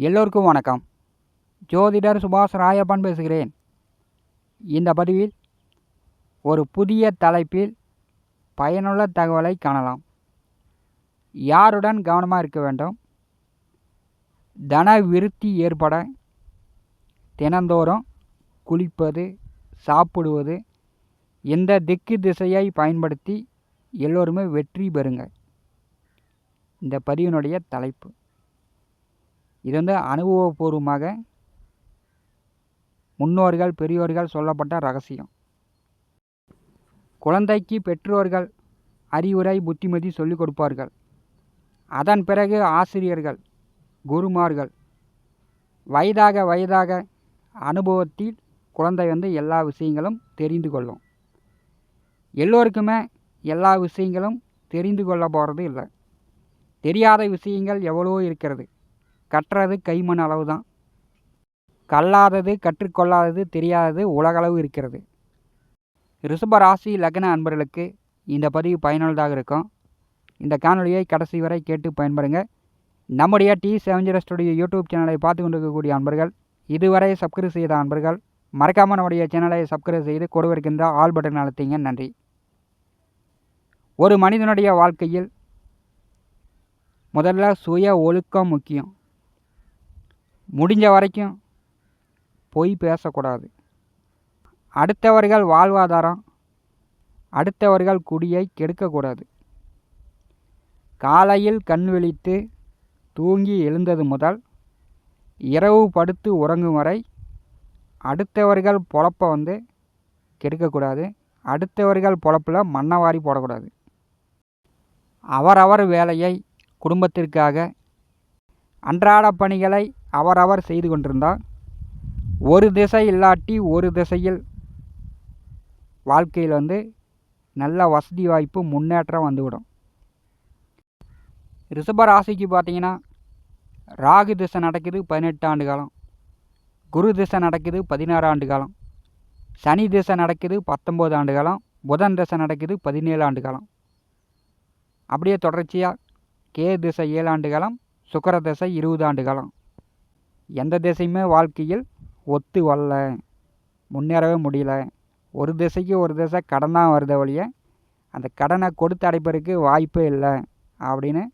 எல்லோருக்கும் வணக்கம். ஜோதிடர் சுபாஷ் ராயப்பன் பேசுகிறேன். இந்த பதிவில் ஒரு புதிய தலைப்பில் பயனுள்ள தகவலை காணலாம். யாருடன் கவனமாக இருக்க வேண்டும்? தன விருத்தி ஏற்பட தினந்தோறும் குளிப்பது சாப்பிடுவது இந்த திக்கு திசையை பயன்படுத்தி எல்லோருமே வெற்றி பெறுங்க இந்த பதிவினுடைய தலைப்பு. இது வந்து அனுபவபூர்வமாக முன்னோர்கள் பெரியோர்கள் சொல்லப்பட்ட ரகசியம். குழந்தைக்கு பெற்றோர்கள் அறிவுரை புத்திமதி சொல்லிக் கொடுப்பார்கள். அதன் பிறகு ஆசிரியர்கள் குருமார்கள் வயதாக வயதாக அனுபவத்தில் குழந்தை வந்து எல்லா விஷயங்களும் தெரிந்து கொள்ளும். எல்லோருக்குமே எல்லா விஷயங்களும் தெரிந்து கொள்ள போகிறது இல்லை தெரியாத விஷயங்கள் எவ்வளவோ இருக்கிறது. கற்றது கைமண் அளவு தான் கல்லாதது கற்றுக்கொள்ளாதது தெரியாதது உலகளவு இருக்கிறது. ரிஷப ராசி லக்ன அன்பர்களுக்கு இந்த பதிவு பயனுள்ளதாக இருக்கும். இந்த காணொலியை கடைசி வரை கேட்டு பயன்படுங்க. நம்முடைய டி செவஞ்சர ஸ்டுடியோ யூடியூப் சேனலை பார்த்து கொண்டிருக்கக்கூடிய அன்பர்கள் இதுவரை சப்ஸ்கிரைப் செய்த அன்பர்கள் மறக்காமல் நம்முடைய சேனலை சப்ஸ்கிரைப் செய்து கொடுவிருக்கின்ற ஆல் பட்டன் அழுத்திங்க. நன்றி. ஒரு மனிதனுடைய வாழ்க்கையில் முதல்ல சுய ஒழுக்கம் முக்கியம். முடிஞ்ச வரைக்கும் பொய் பேசக்கூடாது. அடுத்தவர்கள் வாழ்வாதாரம் அடுத்தவர்கள் குடியை கெடுக்கக்கூடாது. காலையில் கண் விழித்து தூங்கி எழுந்தது முதல் இரவு படுத்து உறங்கும் வரை அடுத்தவர்கள் பொழப்ப வந்து கெடுக்கக்கூடாது. அடுத்தவர்கள் பொழப்பில் மண்ணை வாரி போடக்கூடாது. அவரவர் வேலையை குடும்பத்திற்காக அன்றாட பணிகளை அவரவர் செய்து கொண்டிருந்தால் ஒரு திசை இல்லாட்டி ஒரு திசையில் வாழ்க்கையில் வந்து நல்ல வசதி வாய்ப்பு முன்னேற்றம் வந்துவிடும். ரிஷப ராசிக்கு பார்த்தீங்கன்னா ராகு திசை நடக்குது பதினெட்டு ஆண்டு காலம். குரு திசை நடக்குது பதினாறு ஆண்டு காலம். சனி திசை நடக்குது பத்தொம்போது ஆண்டு காலம். புதன் திசை நடக்குது பதினேழு ஆண்டு காலம். அப்படியே தொடர்ச்சியாக கே திசை ஏழு ஆண்டு காலம் சுக்கர திசை இருபது ஆண்டு காலம். எந்த திசையுமே வாழ்க்கையில் ஒத்து வரல. முன்னேறவே முடியல. ஒரு திசைக்கு ஒரு திசை கடன் தான் வருத வழிய அந்த கடனை கொடுத்து அடைப்பதற்கு வாய்ப்பே இல்லை அப்படின்னு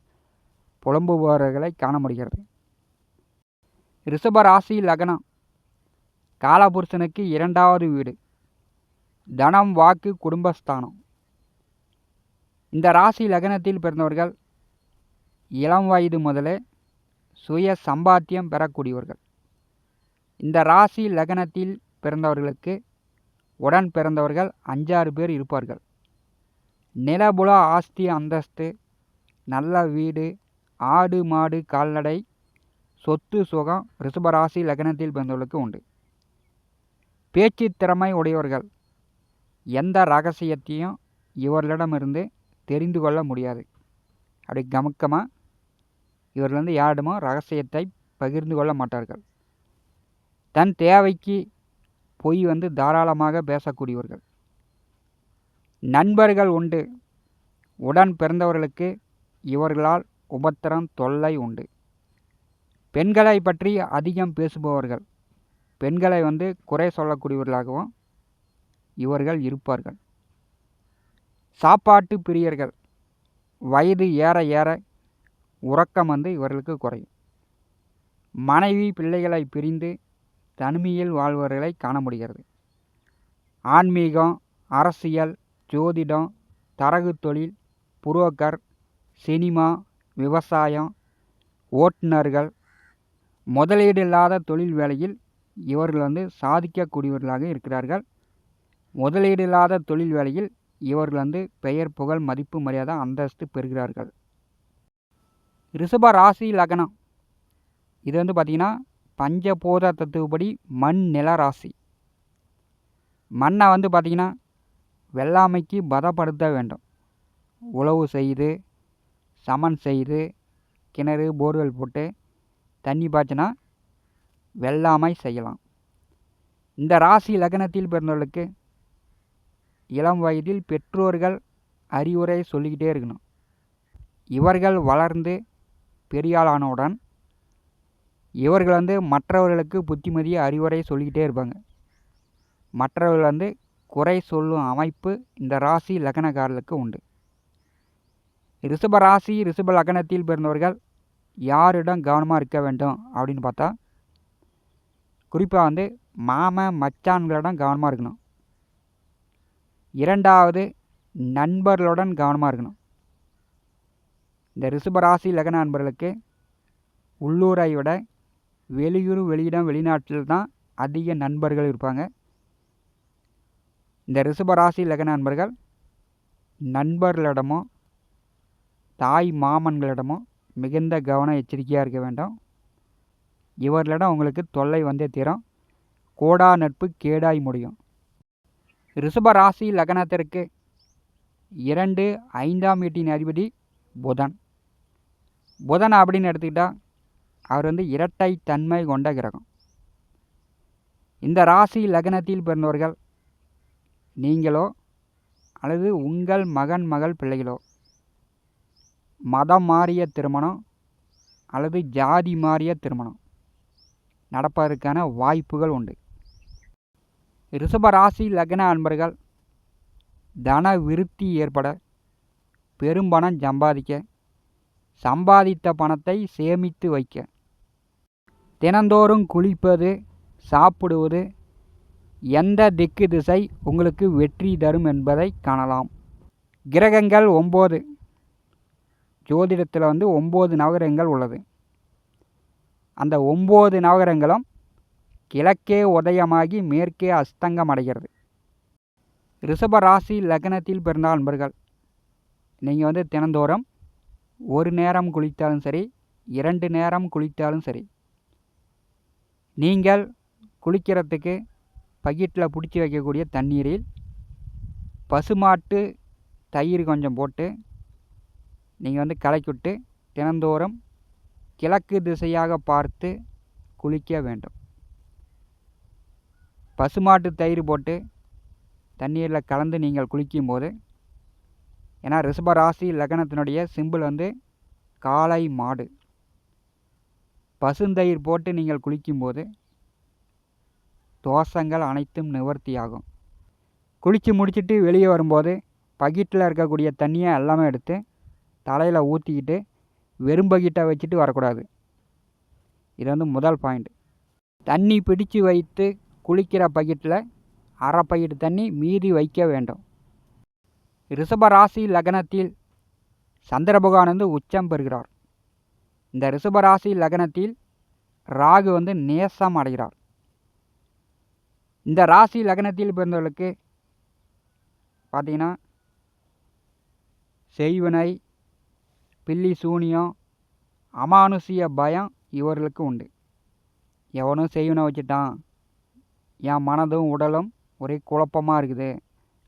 புலம்புபவர்களை காண முடிகிறது. ரிஷப ராசி லக்னம். காலபுருஷனுக்கு இரண்டாவது வீடு. தனம் வாக்கு குடும்பஸ்தானம். இந்த ராசி லக்னத்தில் பிறந்தவர்கள் இளம் வயது முதலே சுய சம்பாத்தியம் பெறக்கூடியவர்கள். இந்த ராசி லக்னத்தில் பிறந்தவர்களுக்கு உடன் பிறந்தவர்கள் அஞ்சாறு பேர் இருப்பார்கள். நிலபுல ஆஸ்தி அந்தஸ்து நல்ல வீடு ஆடு மாடு கால்நடை சொத்து சுகம் ரிஷபராசி லக்னத்தில் பிறந்தவர்களுக்கு உண்டு. பேச்சு திறமை உடையவர்கள். எந்த ரகசியத்தையும் இவர்களிடமிருந்து தெரிந்து கொள்ள முடியாது. அப்படி கமக்கமாக இவர்கள் வந்து யாரிடமோ ரகசியத்தை பகிர்ந்து கொள்ள மாட்டார்கள். தன் தேவைக்கு பொய் வந்து தாராளமாக பேசக்கூடியவர்கள். நண்பர்கள் உண்டு. உடன் பிறந்தவர்களுக்கு இவர்களால் உபத்திரம் தொல்லை உண்டு. பெண்களை பற்றி அதிகம் பேசுபவர்கள். பெண்களை வந்து குறை சொல்லக்கூடியவர்களாகவும் இவர்கள் இருப்பார்கள். சாப்பாட்டு பிரியர்கள். வயது ஏற ஏற உறக்கம் வந்து இவர்களுக்கு குறையும். மனைவி பிள்ளைகளை பிரிந்து தனிமையில் வாழ்பவர்களை காண முடிகிறது. ஆன்மீகம் அரசியல் ஜோதிடம் தரகு தொழில் புரோக்கர் சினிமா விவசாயம் ஓட்டுநர்கள் முதலீடு இல்லாத தொழில் வேலையில் இவர்கள் வந்து சாதிக்கக்கூடியவர்களாக இருக்கிறார்கள். முதலீடு இல்லாத தொழில் வேலையில் இவர்கள் வந்து பெயர் புகழ் மதிப்பு மரியாதை அந்தஸ்து பெறுகிறார்கள். ரிஷப ராசி லக்னம். இது வந்து பார்த்திங்கன்னா பஞ்சபூத தத்துவப்படி மண் நில ராசி. மண்ணை வந்து பார்த்திங்கன்னா வெள்ளாமைக்கு பதப்படுத்த வேண்டும். உழவு செய்து சமன் செய்து கிணறு போர்வெல் போட்டு தண்ணி பாய்ச்சினா வெள்ளாமை செய்யலாம். இந்த ராசி லக்னத்தில் பிறந்தவர்களுக்கு இளம் வயதில் பெற்றோர்கள் அறிவுரை சொல்லிக்கிட்டே இருக்கணும். இவர்கள் வளர்ந்து பெரியாளானவுடன் இவர்கள் வந்து மற்றவர்களுக்கு புத்திமதியை அறிவுரை சொல்லிக்கிட்டே இருப்பாங்க. மற்றவர்கள் வந்து குறை சொல்லும் அமைப்பு இந்த ராசி லக்னக்காரர்களுக்கு உண்டு. ரிஷப ராசி ரிஷப லக்னத்தில் பிறந்தவர்கள் யாரிடம் கவனமாக இருக்க வேண்டும் அப்படின்னு பார்த்தா குறிப்பாக வந்து மாம மச்சான்களிடம் கவனமாக இருக்கணும். இரண்டாவது நண்பர்களுடன் கவனமாக இருக்கணும். இந்த ரிஷபராசி லக்ன நண்பர்களுக்கு உள்ளூரை விட வெளியூர் வெளியிடம் வெளிநாட்டில் தான் அதிக நண்பர்கள் இருப்பாங்க. இந்த ரிஷபராசி லக்ன நண்பர்கள் நண்பர்களிடமோ தாய் மாமன்களிடமோ மிகுந்த கவனம் எச்சரிக்கையாக இருக்க வேண்டும். இவர்களிடம் உங்களுக்கு தொல்லை வந்தே தீரும். கோடா நட்பு கேடாய் முடியும். ரிஷபராசி லக்னத்திற்கு இரண்டு ஐந்தாம் வீட்டின் அதிபதி புதன். புதன் அப்படின்னு எடுத்துக்கிட்டால் அவர் வந்து இரட்டை தன்மை கொண்ட கிரகம். இந்த ராசி லக்னத்தில் பிறந்தவர்கள் நீங்களோ அல்லது உங்கள் மகன் மகள் பிள்ளைகளோ மதம் மாறிய திருமணம் அல்லது ஜாதி மாறிய திருமணம் நடப்பதற்கான வாய்ப்புகள் உண்டு. ரிஷப ராசி லக்ன அன்பர்கள் தன விருத்தி ஏற்பட பெரும்பணம் சம்பாதிக்க சம்பாதித்த பணத்தை சேமித்து வைக்க. தினந்தோறும் குளிப்பது சாப்பிடுவது எந்த திக்கு திசை உங்களுக்கு வெற்றி தரும் என்பதை காணலாம். கிரகங்கள் ஒம்பது. ஜோதிடத்தில் வந்து ஒம்பது நவகிரகங்கள் உள்ளது. அந்த ஒம்பது நவகிரகங்களும் கிழக்கே உதயமாகி மேற்கே அஸ்தங்கம் அடைகிறது. ரிஷப ராசி லக்னத்தில் பிறந்த அன்பர்கள் நீங்கள் வந்து தினந்தோறும் ஒரு நேரம் குளித்தாலும் சரி இரண்டு நேரம் குளித்தாலும் சரி நீங்கள் குளிக்கிறதுக்கு பக்கெட்டில் பிடிச்சி வைக்கக்கூடிய தண்ணீரில் பசுமாட்டு தயிர் கொஞ்சம் போட்டு நீங்கள் வந்து கலக்கிவிட்டு தினந்தோறும் கிழக்கு திசையாக பார்த்து குளிக்க வேண்டும். பசுமாட்டு தயிர் போட்டு தண்ணீரில் கலந்து நீங்கள் குளிக்கும்போது ஏன்னா ரிஷப ராசி லக்னத்தினுடைய சிம்பிள் வந்து காளை மாடு. பசுந்தயிர் போட்டு நீங்கள் குளிக்கும்போது தோஷங்கள் அனைத்தும் நிவர்த்தியாகும். குளித்து முடிச்சுட்டு வெளியே வரும்போது பக்கெட்டில் இருக்கக்கூடிய தண்ணியை எல்லாமே எடுத்து தலையில் ஊற்றிக்கிட்டு வெறும் பக்கெட்டை வச்சுட்டு வரக்கூடாது. இது வந்து முதல் பாயிண்ட் தண்ணி பிடிச்சு வைத்து குளிக்கிற பக்கெட்டில் அரை பக்கெட்டு தண்ணி மீதி வைக்க வேண்டும். ரிஷபராசி லக்னத்தில் சந்திர பகவான் வந்து உச்சம் பெறுகிறார். இந்த ரிஷபராசி லக்னத்தில் ராகு வந்து நேசம் அடைகிறார். இந்த ராசி லக்னத்தில் பிறந்தவர்களுக்கு பார்த்தீங்கன்னா செய்வினை பில்லி சூனியம் அமானுஷிய பயம் இவர்களுக்கு உண்டு. எவனும் செய்வினை வச்சுட்டான் என் மனதும் உடலும் ஒரே குழப்பமாக இருக்குது.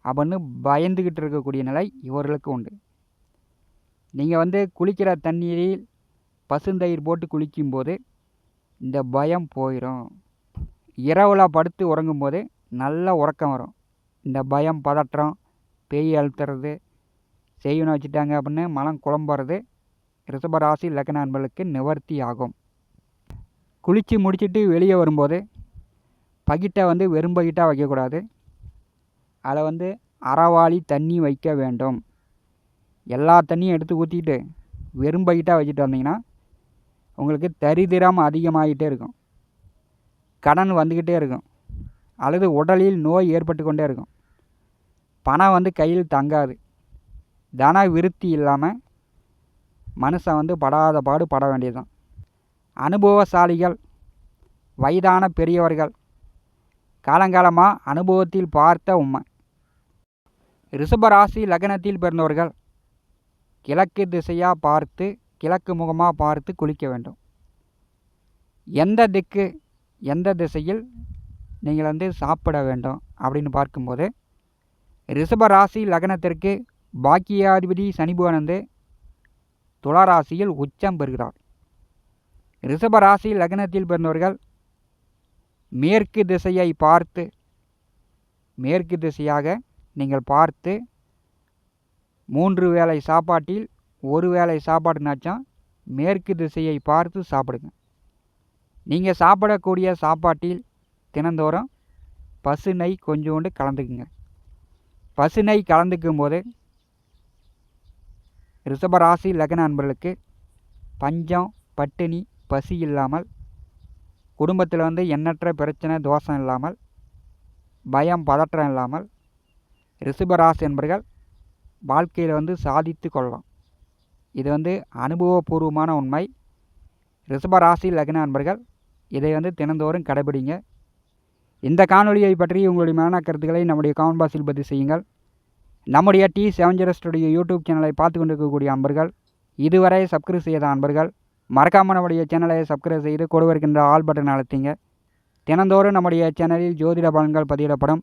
அப்படின்னு பயந்துக்கிட்டு இருக்கக்கூடிய நிலை இவர்களுக்கு உண்டு. நீங்கள் வந்து குளிக்கிற தண்ணீரில் பசுந்தயிர் போட்டு குளிக்கும்போது இந்த பயம் போயிடும் இரவில் படுத்து உறங்கும்போது நல்ல உறக்கம் வரும். இந்த பயம் பதற்றம் பேய் அழுத்துறது செய்யணும் வச்சுட்டாங்க அப்படின்னு மனம் குழம்புறது ரிஷபராசி லக்ன அன்பர்களுக்கு நிவர்த்தி ஆகும். குளித்து முடிச்சுட்டு வெளியே வரும்போது பகிட்டை வந்து வெறும் பகிட்டாக வைக்கக்கூடாது. அதில் வந்து அறவாளி தண்ணி வைக்க வேண்டும். எல்லா தண்ணியும் எடுத்து ஊற்றிட்டு வெறும்பகிட்டாக வச்சுட்டு வந்தீங்கன்னா உங்களுக்கு தரிதிரம் அதிகமாகிட்டே இருக்கும். கடன் வந்துக்கிட்டே இருக்கும். அல்லது உடலில் நோய் ஏற்பட்டு கொண்டே இருக்கும். பணம் வந்து கையில் தங்காது. தன விருத்தி இல்லாமல் மனுஷன் வந்து படாத பாடு பட வேண்டியதுதான். அனுபவசாலிகள் வயதான பெரியவர்கள் காலங்காலமாக அனுபவத்தில் பார்த்த உண்மை ரிஷபராசி லக்னத்தில் பிறந்தவர்கள் கிழக்கு திசையாக பார்த்து கிழக்கு முகமாக பார்த்து குளிக்க வேண்டும். எந்த திக்கு எந்த திசையில் நீங்கள் வந்து சாப்பிட வேண்டும் அப்படின்னு பார்க்கும்போது ரிஷபராசி லக்னத்திற்கு பாக்கியாதிபதி சனிபுவன் வந்து துளாராசியில் உச்சம் பெறுகிறார். ரிஷபராசி லக்னத்தில் பிறந்தவர்கள் மேற்கு திசையை பார்த்து மேற்கு திசையாக நீங்கள் பார்த்து மூன்று வேளை சாப்பாட்டில் ஒரு வேளை சாப்பாடுனாச்சும் மேற்கு திசையை பார்த்து சாப்பிடுங்க. நீங்கள் சாப்பிடக்கூடிய சாப்பாட்டில் தினந்தோறும் பசு நெய் கொஞ்சோண்டு கலந்துக்குங்க. பசு நெய் கலந்துக்கும் போது ரிஷபராசி லக்ன அன்பர்களுக்கு பஞ்சம் பட்டினி பசி இல்லாமல் குடும்பத்தில் வந்து எண்ணற்ற பிரச்சனை தோஷம் இல்லாமல் பயம் பதற்றம் இல்லாமல் ரிஷபராசி என்பர்கள் வாழ்க்கையில் வந்து சாதித்து கொள்ளலாம். இது வந்து அனுபவபூர்வமான உண்மை. ரிஷபராசி லக்ன அன்பர்கள் இதை வந்து தினந்தோறும் கடைபிடிங்க. இந்த காணொலியை பற்றி உங்களுடைய மன கருத்துக்களை நம்முடைய கமெண்ட் பாக்ஸில் பதிவு செய்யுங்கள். நம்முடைய T seven zero studio YouTube சேனலை பார்த்து கொண்டிருக்கக்கூடிய அன்பர்கள் இதுவரை சப்ஸ்கிரைப் செய்த அன்பர்கள் மறக்காமல் நம்முடைய சேனலை சப்ஸ்கிரைப் செய்து கொடுவருக்கின்ற ஆல் பட்டன் அழுத்திங்க. தினந்தோறும் நம்முடைய சேனலில் ஜோதிட பலன்கள் பதிவிடப்படும்.